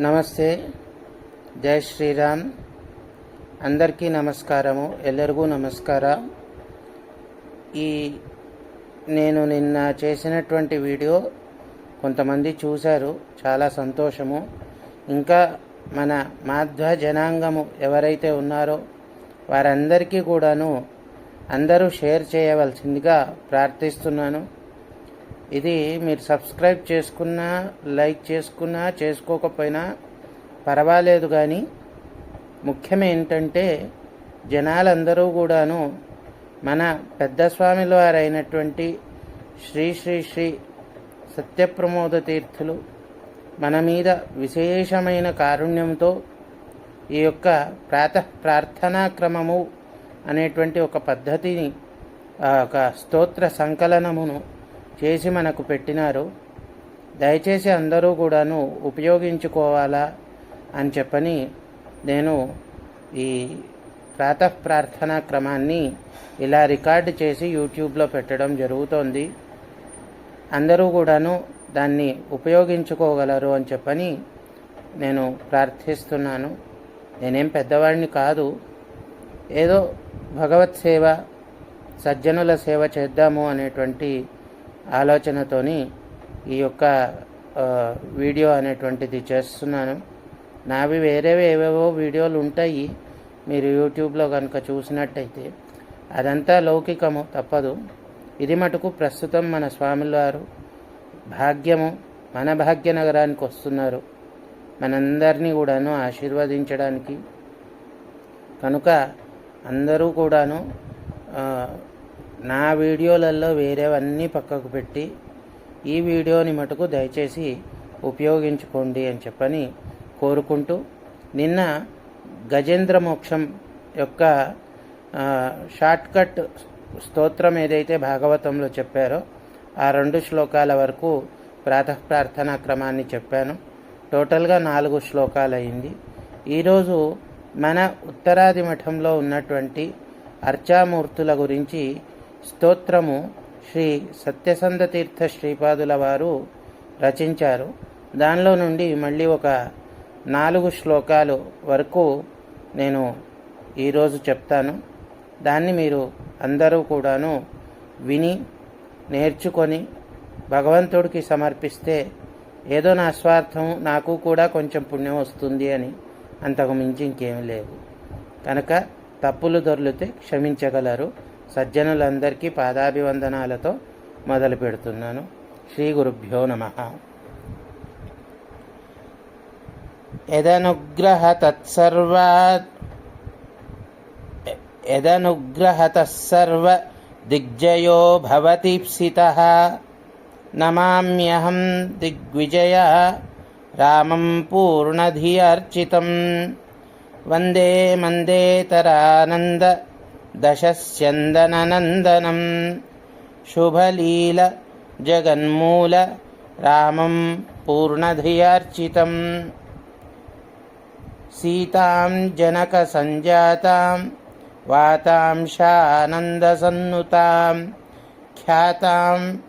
నమస్తే జై శ్రీరామ్ అందరికీ నమస్కారము ಎಲ್ಲರಿಗೂ నమస్కార ఈ నేను నిన్న చేసినటువంటి వీడియో కొంతమంది చూశారు చాలా సంతోషము ఇంకా మన మాధ్వ జనాంగము ఎవరైతే ఉన్నారో వారందరికీ కూడాను అందరూ షేర్ చేయవలసిందిగా ప్రార్థిస్తున్నాను ఇది మీరు సబ్స్క్రైబ్ చేసుకున్నా లైక్ చేసుకున్నా చేసుకోకపోయినా పర్వాలేదు కానీ ముఖ్యం ఏంటంటే జనాలందరూ కూడాను మన పెద్ద స్వామిల వారైనటువంటి శ్రీ శ్రీ శ్రీ సత్యప్రమోద తీర్థులు మన మీద విశేషమైన కారుణ్యంతో ఈ యొక్క ప్రాతః ప్రార్థనా క్రమము అనేటువంటి ఒక పద్ధతిని ఒక స్తోత్ర సంకలనమును చేసి మనకు పెట్టినారు. దయచేసి అందరూ కూడాను ఉపయోగించుకోవాలా అని చెప్పని నేను ఈ ప్రాతః ప్రార్థనా క్రమాన్ని ఇలా రికార్డు చేసి యూట్యూబ్లో పెట్టడం జరుగుతోంది. అందరూ కూడాను దాన్ని ఉపయోగించుకోగలరు అని చెప్పని నేను ప్రార్థిస్తున్నాను. నేనేం పెద్దవాడిని కాదు. ఏదో భగవత్ సేవ సజ్జనుల సేవ చేద్దాము అనేటువంటి ఆలోచనతోని ఈ యొక్క వీడియో అనేటువంటిది చేస్తున్నాను. నావి వేరేవి ఏవేవో వీడియోలు ఉంటాయి. మీరు యూట్యూబ్లో కనుక చూసినట్టయితే అదంతా లౌకికము తప్పదు. ఇది మటుకు ప్రస్తుతం మన స్వాముల వారు భాగ్యము మన భాగ్యనగరానికి వస్తున్నారు. మనందరినీ కూడాను ఆశీర్వదించడానికి. కనుక అందరూ కూడాను నా వీడియోలలో వేరేవన్నీ పక్కకు పెట్టి ఈ వీడియోని మటుకు దయచేసి ఉపయోగించుకోండి అని చెప్పని కోరుకుంటూ నిన్న గజేంద్ర మోక్షం యొక్క షార్ట్కట్ స్తోత్రం ఏదైతే భాగవతంలో చెప్పారో ఆ రెండు శ్లోకాల వరకు ప్రాతః ప్రార్థనా క్రమాన్ని చెప్పాను. టోటల్గా నాలుగు శ్లోకాలు అయింది ఈరోజు మన ఉత్తరాది మఠంలో ఉన్నటువంటి అర్చామూర్తుల గురించి స్తోత్రము శ్రీ సత్యసంధ తీర్థ శ్రీపాదుల వారు రచించారు. దానిలో నుండి మళ్ళీ ఒక నాలుగు శ్లోకాలు వరకు నేను ఈరోజు చెప్తాను. దాన్ని మీరు అందరూ కూడాను విని నేర్చుకొని భగవంతుడికి సమర్పిస్తే ఏదో నా స్వార్థం నాకు కూడా కొంచెం పుణ్యం వస్తుంది అని అంతకు మించి ఇంకేం లేదు. కనుక తప్పులు దొర్లితే క్షమించగలరు. సజ్జనులందరికీ పాదాభివందనాలతో మొదలు పెడుతున్నాను. శ్రీ గురుభ్యో నమ. యదనుగ్రహ తత్సర్వాత్ యదనుగ్రహతసర్వ దిగ్జయో భవతి సిత నమామ్యహం దిగ్విజయ రామం పూర్ణధి అర్చితం వందే మందేతరానంద దశస్యందననందనం శుభలీల జగన్మూల రామం పూర్ణధియార్చితం సీతాం జనక సంజాతాం వాతాంశానందసన్నుతాం ఖ్యాతాం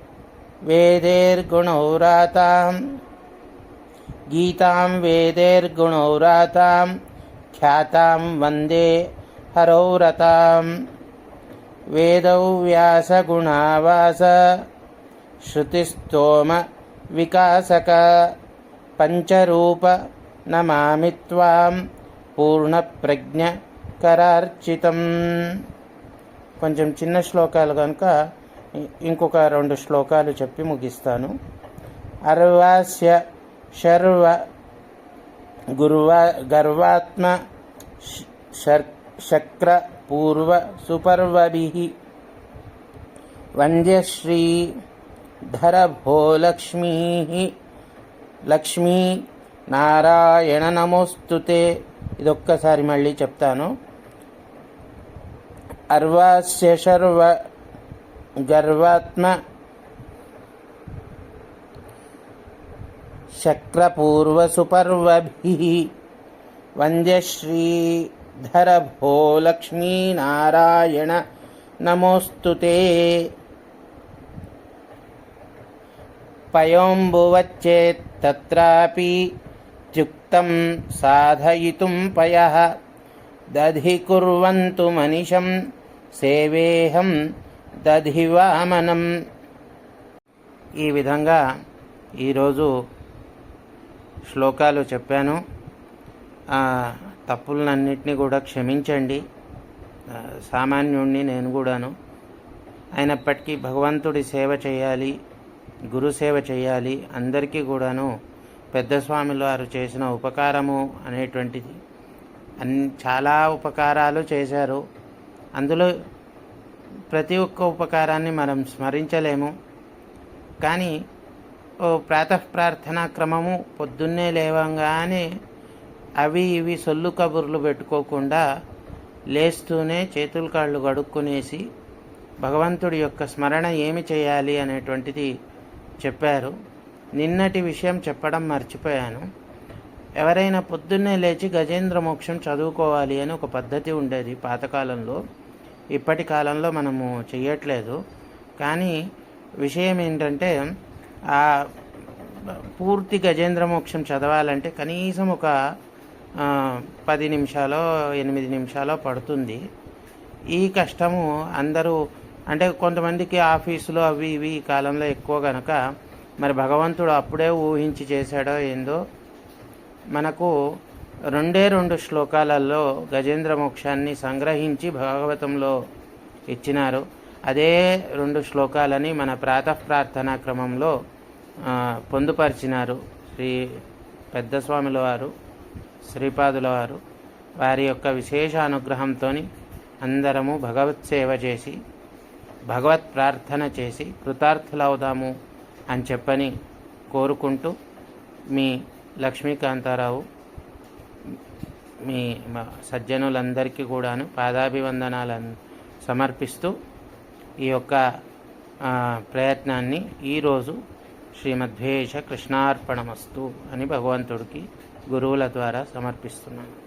వేదేర్గుణౌరాతాం గీతాం వేదేర్గుణౌరాతాం ఖ్యాతాం వందే హరౌరతాం వేదౌ వ్యాసగుణావాస శృతిస్తోమ వికాసక. పంచరూప నమామి త్వాం పూర్ణప్రజ్ఞ కరార్చితం. కొంచెం చిన్న శ్లోకాలు కనుక ఇంకొక రెండు శ్లోకాలు చెప్పి ముగిస్తాను. అర్వాస్య శర్వ గురువా గర్వాత్మ శర్ శక్ర పూర్వ సుపర్వభి వంద్యశ్రీ లక్ష్మీ నారాయణ నమోస్తుతే ఇదొక్కసారి మళ్ళీ చెప్తాను. అర్వాస్య గర్వాత్మ శక్రపూర్వసుపర్వభి వంద్యశ్రీ ధర భో లక్ష్మీనారాయణ నమోస్తు పయోంబువచ్చేత్తం సాధయితుం పయ దధి కు మనిషం సేవేహం దధి వామనం ఈ విధంగా ఈరోజు శ్లోకాలు చెప్పాను. తప్పులన్నింటినీ కూడా క్షమించండి. సామాన్యుణ్ణి నేను కూడాను. అయినప్పటికీ భగవంతుడి సేవ చేయాలి గురు సేవ చేయాలి అందరికీ కూడాను పెద్ద స్వామిలు వారు చేసిన ఉపకారము అనేటువంటిది. అన్ని చాలా ఉపకారాలు చేశారు. అందులో ప్రతి ఒక్క ఉపకారాన్ని మనం స్మరించలేము. కానీ ఓ ప్రాతః ప్రార్థనా క్రమము పొద్దున్నే లేవంగానే అవి ఇవి సొల్లు కబుర్లు పెట్టుకోకుండా లేస్తూనే చేతులు కాళ్ళు గడుక్కునేసి భగవంతుడి యొక్క స్మరణ ఏమి చేయాలి అనేటువంటిది చెప్పారు. నిన్నటి విషయం చెప్పడం మర్చిపోయాను. ఎవరైనా పొద్దున్నే లేచి గజేంద్ర మోక్షం చదువుకోవాలి అని ఒక పద్ధతి ఉండేది పాతకాలంలో. ఇప్పటి కాలంలో మనము చెయ్యట్లేదు. కానీ విషయం ఏంటంటే ఆ పూర్తి గజేంద్ర మోక్షం చదవాలంటే కనీసం ఒక పది నిమిషాలో ఎనిమిది నిమిషాలో పడుతుంది. ఈ కష్టము అందరూ అంటే కొంతమందికి ఆఫీసులో అవి ఇవి ఈ కాలంలో ఎక్కువ కనుక మరి భగవంతుడు అప్పుడే ఊహించి చేశాడో ఏందో మనకు రెండే రెండు శ్లోకాలలో గజేంద్ర మోక్షాన్ని సంగ్రహించి భాగవతంలో ఇచ్చినారు. అదే రెండు శ్లోకాలని మన ప్రాతః ప్రార్థనా క్రమంలో పొందుపరిచినారు శ్రీ పెద్దస్వాముల వారు. శ్రీపాదుల వారు వారి యొక్క విశేష అనుగ్రహంతో అందరము భగవత్ సేవ చేసి భగవత్ ప్రార్థన చేసి కృతార్థులవుదాము అని చెప్పని కోరుకుంటూ మీ లక్ష్మీకాంతారావు మీ సజ్జనులందరికీ కూడాను పాదాభివందనాలను సమర్పిస్తూ ఈ యొక్క ప్రయత్నాన్ని ఈరోజు శ్రీమద్వేష కృష్ణార్పణమస్తు అని భగవంతుడికి గురువుల ద్వారా సమర్పిస్తున్నాను.